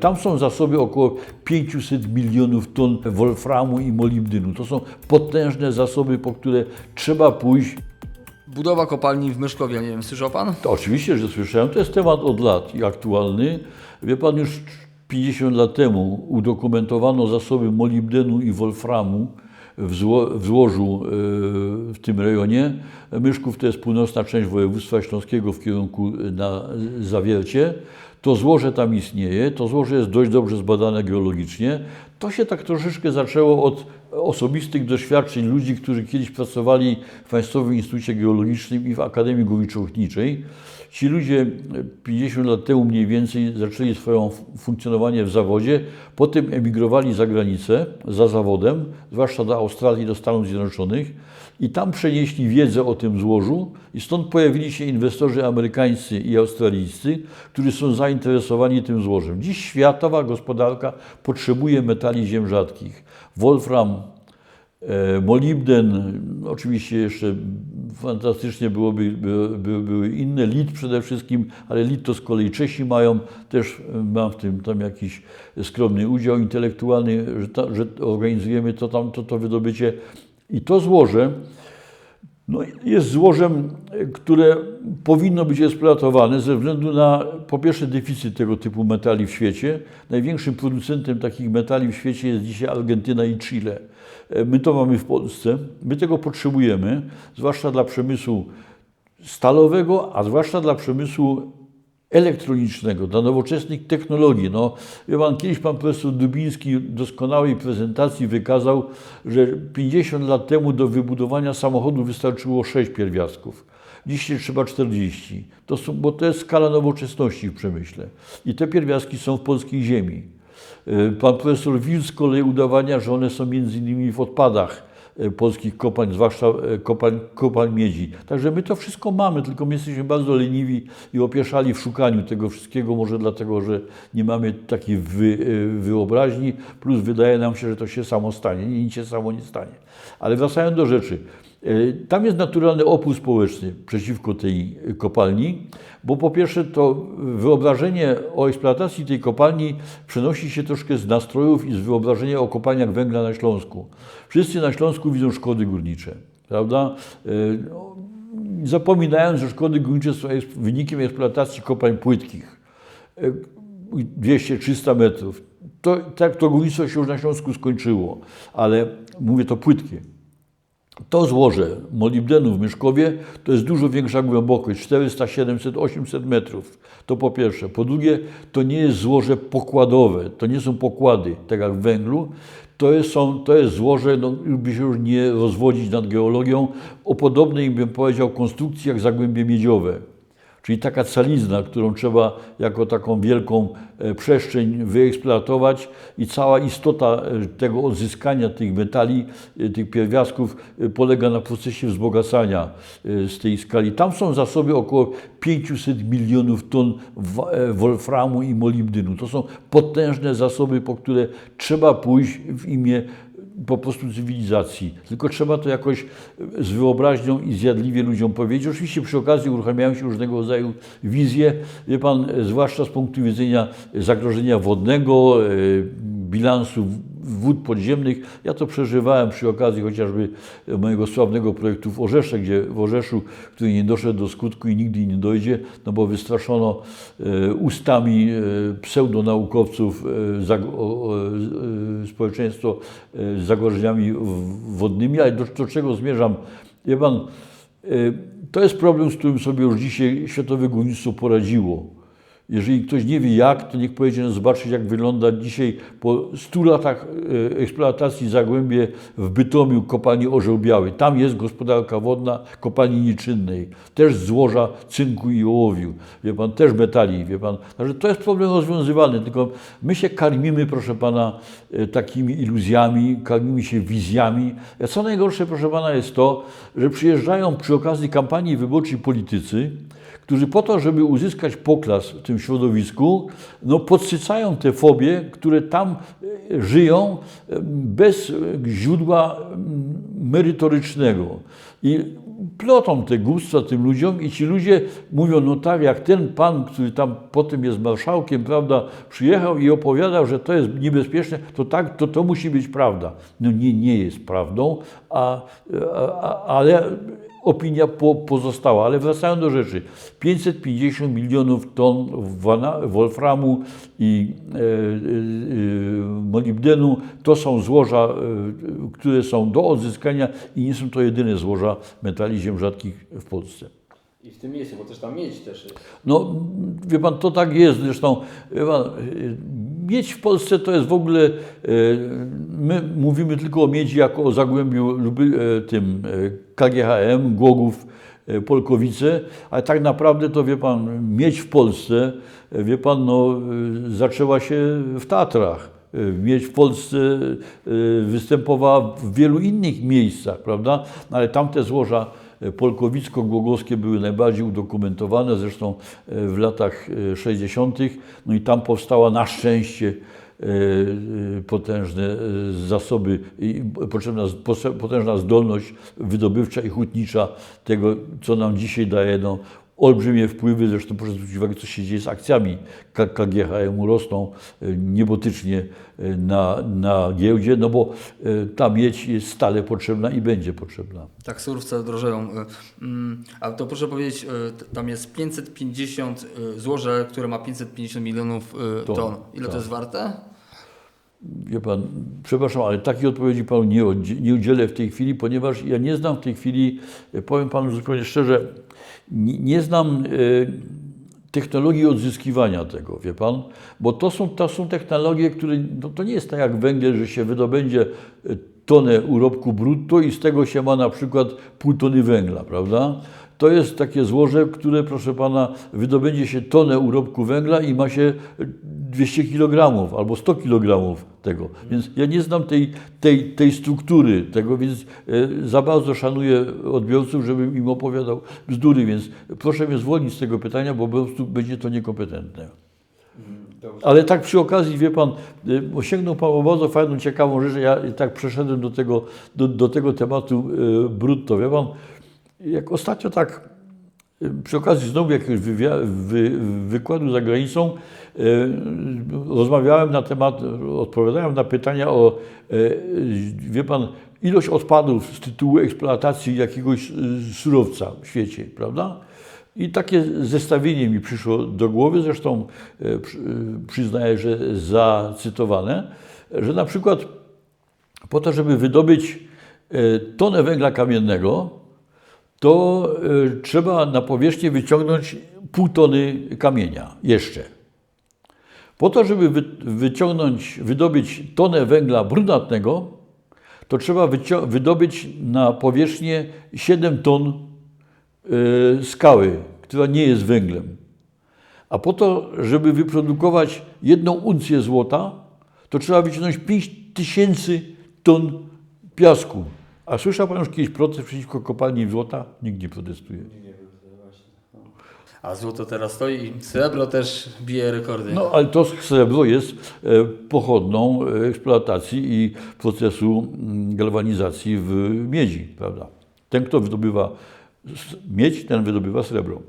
Tam są zasoby około 500 milionów ton wolframu i molibdynu. To są potężne zasoby, po które trzeba pójść. Budowa kopalni w Myszkowie, nie wiem, słyszał Pan? To oczywiście, że słyszałem, to jest temat od lat i aktualny. Wie pan, już 50 lat temu udokumentowano zasoby molibdenu i wolframu w, zło, w złożu e, w tym rejonie. Myszków to jest północna część województwa śląskiego w kierunku na Zawiercie. To złoże tam istnieje, to złoże jest dość dobrze zbadane geologicznie. To się tak troszeczkę zaczęło od osobistych doświadczeń ludzi, którzy kiedyś pracowali w Państwowym Instytucie Geologicznym i w Akademii Górniczo-Hutniczej. Ci ludzie 50 lat temu mniej więcej zaczęli swoje funkcjonowanie w zawodzie, potem emigrowali za granicę za zawodem, zwłaszcza do Australii, do Stanów Zjednoczonych i tam przenieśli wiedzę o tym złożu i stąd pojawili się inwestorzy amerykańscy i australijscy, którzy są zainteresowani tym złożem. Dziś światowa gospodarka potrzebuje metali ziem rzadkich. Wolfram, e, molibden, oczywiście jeszcze fantastycznie byłoby, by, by, były inne, lit przede wszystkim, ale lit to z kolei Czesi mają, też mam w tym tam jakiś skromny udział intelektualny, że, ta, że organizujemy to tam, to, to wydobycie. I to złoże no, jest złożem, które powinno być eksploatowane ze względu na, po pierwsze, deficyt tego typu metali w świecie. Największym producentem takich metali w świecie jest dzisiaj Argentyna i Chile. My to mamy w Polsce, my tego potrzebujemy, zwłaszcza dla przemysłu stalowego, a zwłaszcza dla przemysłu elektronicznego, dla nowoczesnych technologii. No, pan, kiedyś pan profesor Dubiński w doskonałej prezentacji wykazał, że 50 lat temu do wybudowania samochodu wystarczyło 6 pierwiastków. Dzisiaj trzeba 40. To są, bo to jest skala nowoczesności w przemyśle. I te pierwiastki są w polskiej ziemi. Pan profesor Wil z kolei udowadnia, że one są między innymi w odpadach polskich kopalń, zwłaszcza kopalń, kopalń miedzi. Także my to wszystko mamy, tylko my jesteśmy bardzo leniwi i opieszali w szukaniu tego wszystkiego, może dlatego, że nie mamy takiej wy, wyobraźni, plus wydaje nam się, że to się samo stanie. Nic się samo nie stanie. Ale wracając do rzeczy. Tam jest naturalny opór społeczny przeciwko tej kopalni, bo po pierwsze to wyobrażenie o eksploatacji tej kopalni przenosi się troszkę z nastrojów i z wyobrażenia o kopalniach węgla na Śląsku. Wszyscy na Śląsku widzą szkody górnicze, prawda? Zapominając, że szkody górnicze są wynikiem eksploatacji kopalń płytkich. 200-300 metrów. To, tak to górnictwo się już na Śląsku skończyło, ale mówię to płytkie. To złoże molibdenu w Myszkowie to jest dużo większa głębokość, 400, 700, 800 metrów. To po pierwsze. Po drugie, to nie jest złoże pokładowe, to nie są pokłady, tak jak w węglu. To jest, są, to jest złoże, no, by się już nie rozwodzić nad geologią, o podobnej, bym powiedział, konstrukcji jak zagłębie miedziowe. Czyli taka calizna, którą trzeba jako taką wielką przestrzeń wyeksploatować i cała istota tego odzyskania tych metali, tych pierwiastków polega na procesie wzbogacania z tej skali. Tam są zasoby około 500 milionów ton wolframu i molibdynu. To są potężne zasoby, po które trzeba pójść w imię po prostu cywilizacji. Tylko trzeba to jakoś z wyobraźnią i zjadliwie ludziom powiedzieć. Oczywiście przy okazji uruchamiają się różnego rodzaju wizje, wie pan, zwłaszcza z punktu widzenia zagrożenia wodnego, bilansu wód podziemnych. Ja to przeżywałem przy okazji chociażby mojego sławnego projektu w Orzesze, gdzie w Orzeszu, który nie doszedł do skutku i nigdy nie dojdzie, no bo wystraszono ustami pseudonaukowców społeczeństwo z zagrożeniami wodnymi, ale do, do czego zmierzam? Wie pan, to jest problem, z którym sobie już dzisiaj Światowe Górnictwo poradziło. Jeżeli ktoś nie wie jak, to niech pojedzie zobaczyć, jak wygląda dzisiaj po 100 latach eksploatacji zagłębie w Bytomiu kopalni Orzeł Biały. Tam jest gospodarka wodna kopalni nieczynnej, też złoża cynku i ołowiu, wie pan, też metali, wie pan. Także to jest problem rozwiązywalny, tylko my się karmimy, proszę pana, takimi iluzjami, karmimy się wizjami. A co najgorsze, proszę pana, jest to, że przyjeżdżają przy okazji kampanii wyborczej politycy, którzy po to, żeby uzyskać poklas w tym środowisku, no podsycają te fobie, które tam żyją bez źródła merytorycznego. I plotą te głupstwa tym ludziom i ci ludzie mówią, no tak, jak ten pan, który tam potem jest marszałkiem, prawda, przyjechał i opowiadał, że to jest niebezpieczne, to tak, to to musi być prawda. No nie, nie jest prawdą, a, a, ale opinia po, pozostała. Ale wracając do rzeczy. 550 milionów ton wolframu i e, e, e, molibdenu to są złoża, e, które są do odzyskania i nie są to jedyne złoża metali ziem rzadkich w Polsce. I w tym miejscu, bo też tam miedź też jest. No, wie pan, to tak jest. Zresztą, wie pan, miedź w Polsce to jest w ogóle, y, my mówimy tylko o miedzi jako o Zagłębiu y, tym y, KGHM, Głogów, Polkowice, ale tak naprawdę to, wie pan, miedź w Polsce, wie pan, no, zaczęła się w Tatrach. Miedź w Polsce występowała w wielu innych miejscach, prawda? No, Ale tamte złoża polkowicko-głogowskie były najbardziej udokumentowane, zresztą y, w latach y, 60. No i tam powstała na szczęście y, potężne zasoby i potrzebna, potężna zdolność wydobywcza i hutnicza tego, co nam dzisiaj daje no, olbrzymie wpływy, zresztą proszę zwrócić uwagę, co się dzieje z akcjami K- KGHM-u, rosną y, niebotycznie y, na, na giełdzie, no bo y, ta miedź jest stale potrzebna i będzie potrzebna. Tak, surowce drożeją. mm, A to proszę powiedzieć, tam jest 550 y, złoże, które ma 550 milionów Ton. Ile tak. to jest warte? Wie pan, przepraszam, ale takiej odpowiedzi panu nie, nie udzielę w tej chwili, ponieważ ja nie znam w tej chwili, e, powiem panu zupełnie szczerze, nie, nie znam e, technologii odzyskiwania tego, wie pan, bo to są, to są technologie, które, no to nie jest tak jak węgiel, że się wydobędzie e, tonę urobku brutto i z tego się ma na przykład pół tony węgla, prawda? To jest takie złoże, które, proszę pana, wydobędzie się tonę urobku węgla i ma się 200 kg albo 100 kg tego. Więc ja nie znam tej, tej, tej struktury tego, więc e, za bardzo szanuję odbiorców, żebym im opowiadał bzdury, więc proszę mnie zwolnić z tego pytania, bo po prostu będzie to niekompetentne. Ale tak przy okazji, wie pan, y, osiągnął pan bardzo fajną, ciekawą rzecz. Ja tak przeszedłem do tego, do, do tego tematu brutto. Wie pan, jak ostatnio tak y, przy okazji znowu jakiegoś wy, wykładu za granicą y, rozmawiałem na temat, odpowiadałem na pytania o, y, wie pan, ilość odpadów z tytułu eksploatacji jakiegoś surowca w świecie, prawda? I takie zestawienie mi przyszło do głowy, zresztą e, przy- e, przyznaję, że zacytowane, że na przykład po to, żeby wydobyć e, tonę węgla kamiennego, to e, trzeba na powierzchnię wyciągnąć pół tony kamienia jeszcze. Po to, żeby wy, wyciągnąć, wydobyć tonę węgla brunatnego, to trzeba wydobyć na powierzchnię 7 ton e, skały, która nie jest węglem. A po to, żeby wyprodukować jedną uncję złota, to trzeba wyciągnąć 5 tysięcy ton piasku. A słyszał Pan już kiedyś protest przeciwko kopalni złota? Nikt nie protestuje. A złoto teraz stoi i srebro też bije rekordy. No, ale to srebro jest e, pochodną e, eksploatacji i procesu galwanizacji w miedzi, prawda? Ten, kto wydobywa miedź, ten wydobywa srebro.